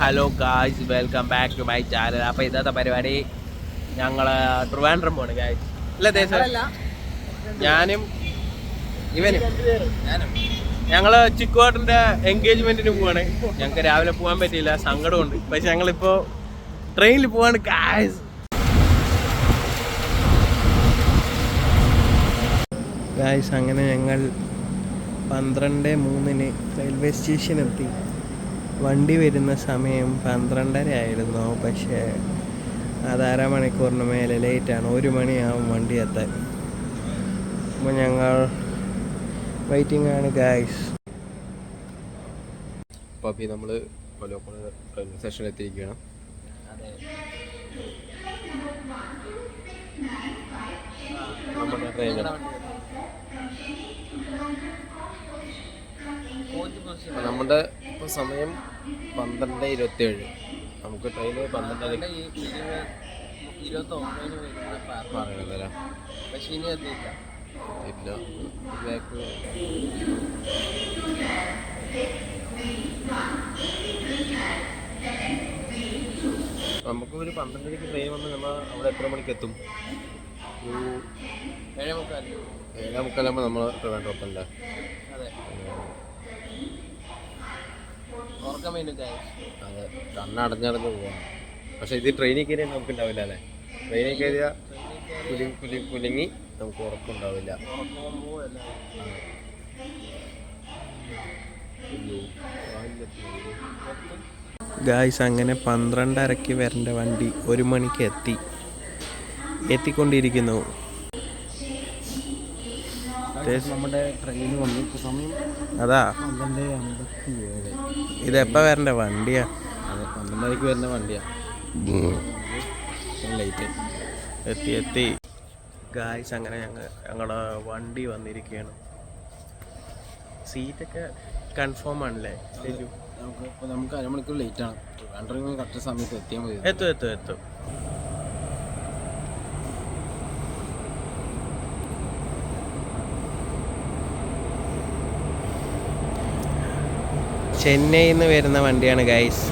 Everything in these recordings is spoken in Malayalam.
Hello guys welcome back to my channel അപ്പൊ ഇന്നത്തെ പരിപാടി ഞങ്ങൾ ട്രിവാൻഡ്രം പോണ് ഗായ്സ് അല്ല ദേശം ഞാനും ഇവനും. ഞങ്ങൾ ചിക്കുവാട്ടിന്റെ എൻഗേജ്മെന്റിന് പോവാണ്. ഞങ്ങക്ക് രാവിലെ പോകാൻ പറ്റിയില്ല സങ്കടമുണ്ട്. പക്ഷെ ഞങ്ങളിപ്പോ ട്രെയിനിൽ പോവാണ് ഗായ്സ് ഗായ്സ് അങ്ങനെ ഞങ്ങൾ പന്ത്രണ്ട് മൂന്നിന് റെയിൽവേ സ്റ്റേഷൻ എത്തി. വണ്ടി വരുന്ന സമയം പന്ത്രണ്ടര ആയിരുന്നു പക്ഷേ അത് അരമണിക്കൂറിന് മേലെ ലേറ്റാണ്. ഒരു മണിയാവും വണ്ടി എത്താൻ. അപ്പോൾ ഞങ്ങൾ വെയിറ്റിംഗ് ആണ് ഗായ്സ് അപ്പോൾ അപ്പോൾ നമ്മൾ റെയിൽവേ സ്റ്റേഷനിൽ എത്തിയിരിക്കുകയാണ്. നമ്മുടെ ഇപ്പോൾ സമയം പന്ത്രണ്ട് ഇരുപത്തേഴ് നമുക്ക് ട്രെയിൻ പന്ത്രണ്ടര പറയുന്നതല്ല പക്ഷെ ഇനി എത്തിയില്ല ഇല്ല. ബാക്ക് നമുക്ക് ഒരു പന്ത്രണ്ടരയ്ക്ക് ട്രെയിൻ വന്ന് നമ്മൾ അവിടെ എത്ര മണിക്ക് എത്തും? ഏഴേ മുക്കാൽ ഏഴേ മുക്കാലാകുമ്പോൾ നമ്മൾ ട്രിവാൻഡ്രത്തല്ലേ അതെ. അതെ കണ്ണടഞ്ഞടഞ്ഞ് പോവാം പക്ഷെ ഇത് ട്രെയിനിൽ കയറിയാൽ നമുക്ക് ഉണ്ടാവില്ല അല്ലേ ട്രെയിനിൽ കയറിയാൽ കുലി കുലി കുലുങ്ങി നമുക്ക് ഉറപ്പുണ്ടാവില്ല. ഗായ്സ് അങ്ങനെ പന്ത്രണ്ടരയ്ക്ക് വരേണ്ട വണ്ടി ഒരു മണിക്ക് എത്തി. എത്തിക്കൊണ്ടിരിക്കുന്നു. നമ്മുടെ ട്രെയിൻ വന്നു. ഇപ്പോൾ സമയം അതാ. പന്ത്രണ്ട് അമ്പത്തി ഏഴ് ഇതെപ്പോ വരണ്ട? വണ്ടിയാ. അതെ പന്ത്രണ്ടരയ്ക്ക് വരുന്ന വണ്ടിയാ. ലൈറ്റ് എത്തി എത്തി. ഗായ്സ് അങ്ങനെ ഞങ്ങൾ ഞങ്ങളുടെ വണ്ടി വന്നിരിക്കുകയാണ് സീറ്റൊക്കെ കൺഫേം ആണല്ലേ? നമുക്ക് നമുക്ക് അരമണിക്കൂർ ലേറ്റ് ആണ്. കറക്റ്റ് സമയത്ത് എത്തിയാൽ മതി. എത്തും എത്തും എത്തും. ചെന്നൈയിൽ നിന്ന് വരുന്ന വണ്ടിയാണ് ഗൈസ്.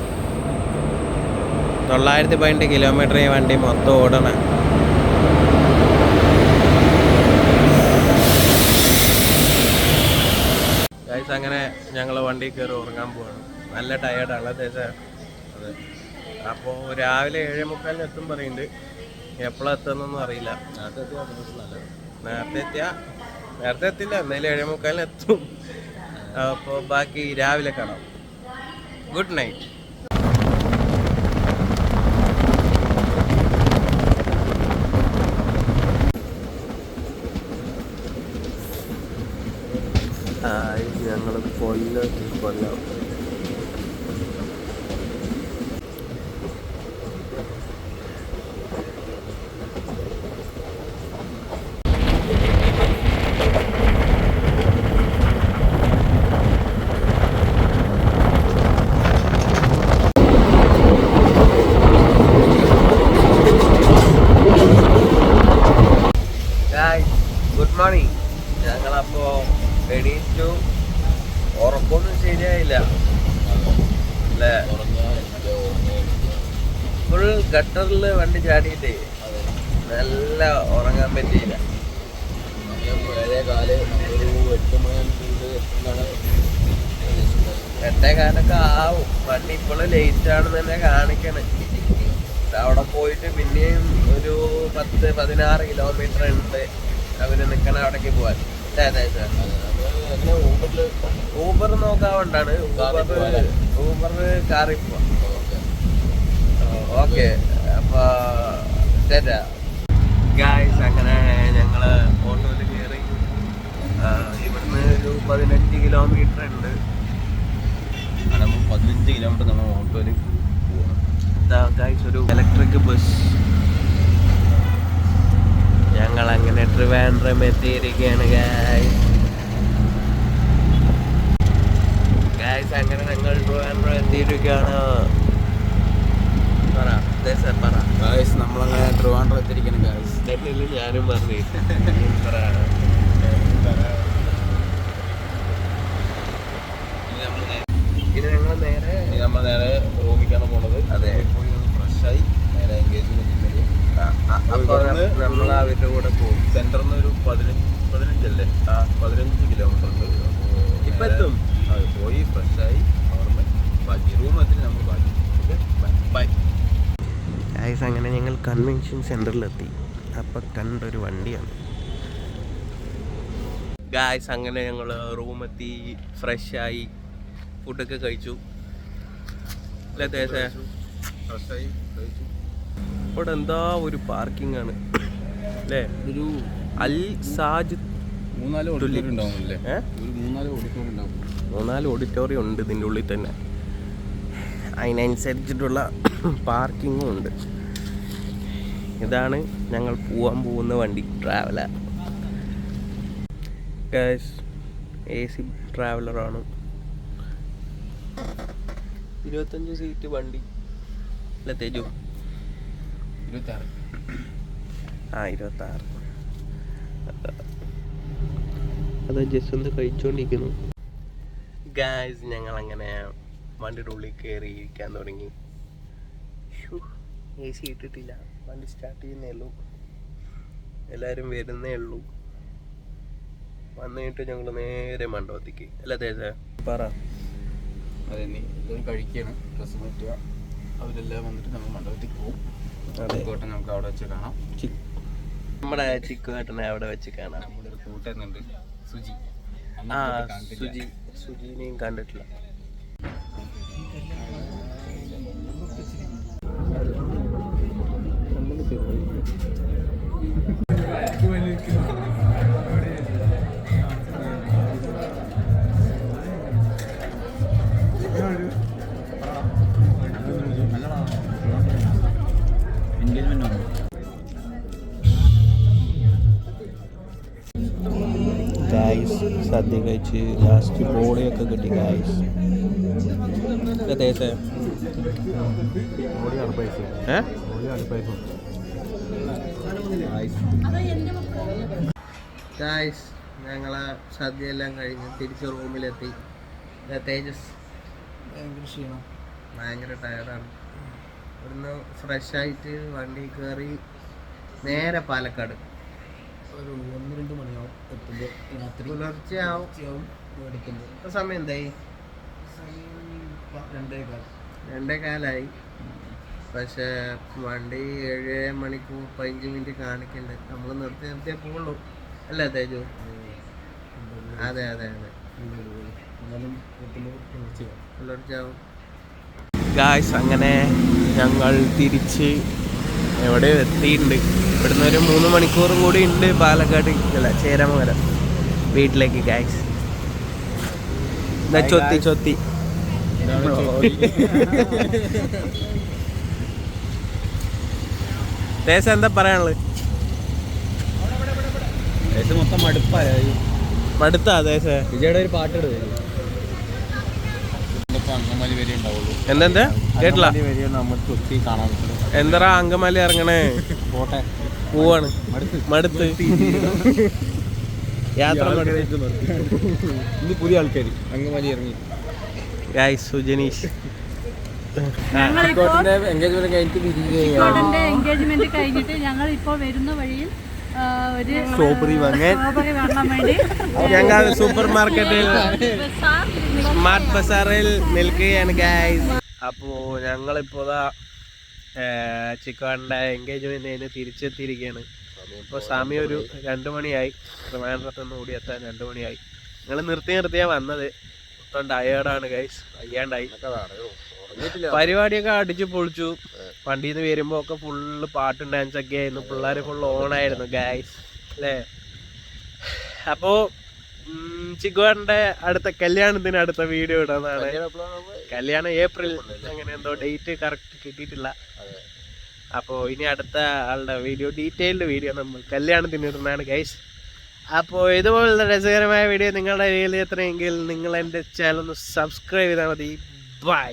തൊള്ളായിരത്തി പതിനെട്ട് കിലോമീറ്റർ ഈ വണ്ടി മൊത്തം ഓടണം. ഗൈസ് അങ്ങനെ ഞങ്ങൾ വണ്ടി കയറി ഉറങ്ങാൻ പോവാണ്. നല്ല ടയേർഡാണ് ദേശം അതെ. അപ്പോൾ രാവിലെ ഏഴേ മുക്കാലിന് എത്തും പറയുന്നുണ്ട് എപ്പോഴാണ് എത്തുന്നൊന്നും അറിയില്ല. നേരത്തെ എത്തിയാൽ നേരത്തെ എത്തില്ല. എന്തായാലും ഏഴേ മുക്കാലിന് എത്തും. അപ്പോൾ ബാക്കി രാവിലെ കാണാം. ഗുഡ് നൈറ്റ് ഞങ്ങൾ കൊല്ലം കൊല്ലം ഗുഡ് മോർണിംഗ് ഞങ്ങളപ്പോ എണീറ്റു. ഉറക്കൊന്നും ശരിയായില്ല. അല്ലേ? ഫുൾ ഗട്ടറിൽ വണ്ടി ചാടിയിട്ടേ. നല്ല ഉറങ്ങാൻ പറ്റിയില്ല. എട്ട് കാലൊക്കെ ആവും. വണ്ടി ഇപ്പോഴും ലേറ്റ് ആണെന്ന് തന്നെ കാണിക്കണേ. അവിടെ പോയിട്ട് പിന്നെയും ഒരു പത്ത് പതിനാറ് കിലോമീറ്റർ ഉണ്ട്. അവർ നിൽക്കണം അവിടേക്ക് പോവാൻ. ഊബർ നോക്കാവുണ്ടാണ് ഊബർ കാറിൽ പോവാം. ഓക്കെ. അപ്പൊ ഗായ്സ് അങ്ങനെ ഞങ്ങൾ ഓട്ടോയിൽ കയറി ഇവിടുന്ന് ഒരു പതിനഞ്ച് കിലോമീറ്റർ ഉണ്ട് പതിനഞ്ച് കിലോമീറ്റർ നമ്മൾ ഓട്ടോയിൽ പോവാം ഗായ്സ് ഒരു ഇലക്ട്രിക് ബസ് ഞങ്ങൾ അങ്ങനെ ട്രിവാൻഡ്രം എത്തിയിരിക്കുകയാണ് ഗായ് ഗായ്സ് അങ്ങനെ ഞങ്ങൾ ട്രിവാൻഡ്രം എത്തിയിരിക്കുകയാണ്. പറ പറ. ഗായ്സ് നമ്മളങ്ങനെ ട്രിവാൻഡ്രം എത്തിയിരിക്കണം ഗായ്സ് ഞാനും പറഞ്ഞു. പറ ഇനി നമ്മൾ ഇത് ഞങ്ങൾ നേരെ നമ്മൾ നേരെ റൂമിൽ അപ്പോൾ നമ്മൾ അവരുടെ കൂടെ പോകും സെന്ററിൽ നിന്ന് ഒരു പതിനഞ്ച് പതിനഞ്ചല്ലേ ആ പതിനഞ്ച് കിലോമീറ്റർ ഉണ്ട് അപ്പോൾ ഇപ്പൊ എത്തും അത് പോയി ഫ്രഷായി അവിടെ ബാക്കി റൂം എത്തി നമ്മൾ ബാക്കി ഓക്കെ ബൈ ഗൈസ് അങ്ങനെ ഞങ്ങൾ കൺവെൻഷൻ സെന്ററിലെത്തി അപ്പം കണ്ടൊരു വണ്ടിയാണ്. ഗായ്സ് അങ്ങനെ ഞങ്ങൾ റൂമെത്തി ഫ്രഷായി ഫുഡൊക്കെ കഴിച്ചു. ഇവിടെ എന്താ ഒരു പാർക്കിംഗ് ആണ്. അല്ലേ? ഒരു അൽ സാജ് മൂന്നാൽ ഓഡിറ്റോറിയം ഉണ്ടാവും അല്ലേ ഒരു മൂന്നാൽ ഓഡിറ്റോറിയം ഉണ്ടാവും. മൂന്നാൽ ഓഡിറ്റോറിയം ഉണ്ട് ഇതിന്റെ ഉള്ളിൽ തന്നെ. അതിനനുസരിച്ചിട്ടുള്ള പാർക്കിങ്ങും ഉണ്ട്. ഇതാണ് ഞങ്ങൾ പോവാൻ പോകുന്ന വണ്ടി ട്രാവലർ എ സി ട്രാവലറാണ് ഇരുപത്തഞ്ച് സീറ്റ് വണ്ടി. അല്ല തേജു. ഇരുപത്താറ്. ആ ഇരുപത്താറ്. അത് ജസ്റ്റ് ഒന്ന് കഴിച്ചുകൊണ്ടിരിക്കുന്നു ഗായ്സ് ഞങ്ങൾ അങ്ങനെ വണ്ടിയുടെ ഉള്ളിൽ കയറി ഇരിക്കാൻ തുടങ്ങി എ സി ഇട്ടിട്ടില്ല. വണ്ടി സ്റ്റാർട്ട് ചെയ്യുന്നേ ഉള്ളൂ. എല്ലാവരും വരുന്നേ ഉള്ളൂ. വന്നിട്ട് ഞങ്ങൾ നേരെ മണ്ഡപത്തിക്ക് അല്ല തേജ? പറ. അതെ നീ ഇതൊരു കഴിക്കുകയാണ് ഡ്രസ്സ് മാറ്റുക. അവരെല്ലാം വന്നിട്ട് നമ്മൾ മണ്ഡപത്തേക്ക് പോകും. അതെ. കോട്ടം നമുക്ക് അവിടെ വെച്ച് കാണാം. നമ്മുടെ ചിക്കുവേട്ടനെ അവിടെ വെച്ച് കാണാം. നമ്മുടെ ഒരു കൂട്ടുന്നുണ്ട് സുജി. ആ. സുജി. സുജീനെയും കണ്ടിട്ടില്ല. ഗായ്സ് സദ്യ കഴിച്ച് ലാസ്റ്റ് ബോളിയൊക്കെ കിട്ടി ഗായ്സ് തേസേ ഓടിയാണ് പൈസ. ഏ? ഓടിയാണ് പൈസ. ഗായ്സ് ഞങ്ങളെ സദ്യ എല്ലാം കഴിഞ്ഞ് തിരിച്ച് റൂമിലെത്തി. ദേ തേജസ്. ഭയങ്കര ക്ഷീണം. ഭയങ്കര ടയർഡാണ് ഇവിടുന്ന് ഫ്രഷ് ആയിട്ട് വണ്ടി കയറി നേരെ പാലക്കാട്. ഒരു ഒന്ന് രണ്ട് മണിയാവും എത്തുമ്പോൾ രാത്രി പുലർച്ചെ ആവും. ഉച്ചയാവും എടുക്കുമ്പോൾ ഇപ്പൊ സമയം എന്തായി? രണ്ടേ കാലം രണ്ടേ കാലായി പക്ഷേ വണ്ടി ഏഴ് മണിക്കൂർ പതിനഞ്ച് മിനിറ്റ് കാണിക്കുന്നുണ്ട് നമ്മൾ നിർത്തി നിർത്തിയേ പോകുള്ളൂ അല്ലേ തേജു? അതെ അതെ അതെ. പുലർച്ചാവും ഗായ്സ് അങ്ങനെ ഞങ്ങൾ തിരിച്ച് എവിടെ എത്തിയിട്ടുണ്ട്? ഇവിടുന്ന് ഒരു മൂന്ന് മണിക്കൂറും കൂടി ഉണ്ട് പാലക്കാട് അല്ല ചേരമംഗലം വീട്ടിലേക്ക് ഗായ്സ്. എന്നാ ചൊത്തി ചൊത്തി. ദേശം എന്താ പറയാനുള്ളത്? മൊത്തം മടുപ്പായി. മടുത്താ ദേശ. വിജയുടെ ഒരു പാട്ട് എന്തെന്താ? കേട്ടില്ല. അങ്കമാലി ഇറങ്ങണേ? പോട്ടെ. പോവാണ്. മടുത്ത്. യാത്ര പുതിയ ആൾക്കാർ അങ്കമാലി ഇറങ്ങി. സുജനീഷ്. ഞങ്ങളിപ്പോ എൻഗേജ്മെന്റ് കഴിഞ്ഞിട്ട് തിരികെ ഇക്കോടന്റെ എൻഗേജ്മെന്റ് കഴിഞ്ഞിട്ട് ഞങ്ങൾ ഇപ്പോ വരുന്ന വഴിയിൽ ഒരു സ്ട്രോബെറി വാങ്ങാൻ. സ്ട്രോബെറി വാങ്ങാൻ വേണ്ടി ഞങ്ങൾ സൂപ്പർ മാർക്കറ്റിൽ സ്മാർട്ട് ബസാറിൽ നിൽക്കുകയാണ് ഗായ്സ് അപ്പോൾ ഞങ്ങളിപ്പോൾ ചിക്കോന്റെ എൻഗേജ്മെന്റ് കഴിഞ്ഞ് തിരിച്ചെത്തിയിരിക്കുകയാണ്. ഇപ്പോൾ സമയം ഒരു രണ്ട് മണിയായി. ട്രിവാൻഡ്രത്ത് നിന്ന് കൂടി എത്താൻ രണ്ട് മണിയായി. ഞങ്ങൾ നിർത്തി നിർത്തിയാ വന്നത്. മൊത്തം ടയേർഡാണ് ഗൈസ് വയ്യാണ്ടായി. പരിപാടിയൊക്കെ അടിച്ചു പൊളിച്ചു. വണ്ടിയിൽ നിന്ന് വരുമ്പോൾ ഒക്കെ ഫുള്ള് പാട്ടും ഡാൻസ് ഒക്കെ ആയിരുന്നു. പിള്ളേർ ഫുൾ ഓണായിരുന്നു ഗായ്സ് അല്ലേ? അപ്പോ ചിക്കുവാറിന്റെ അടുത്ത കല്യാണത്തിന് അടുത്ത വീഡിയോ ഇടുന്നതാണ് കല്യാണം ഏപ്രിൽ അങ്ങനെ എന്തോ ഡേറ്റ് കറക്റ്റ് കിട്ടിയിട്ടില്ല. അപ്പോൾ ഇനി അടുത്ത ആളുടെ വീഡിയോ ഡീറ്റെയിൽഡ് വീഡിയോ നമ്മൾ കല്യാണത്തിന് ഇടുന്നതാണ് ഗൈസ് അപ്പോ ഇതുപോലുള്ള രസകരമായ വീഡിയോ നിങ്ങളുടെ രീതിയിൽ എത്രയെങ്കിൽ നിങ്ങൾ എന്റെ ചാനൽ ഒന്ന് സബ്സ്ക്രൈബ് ചെയ്താൽ മതി. ബൈ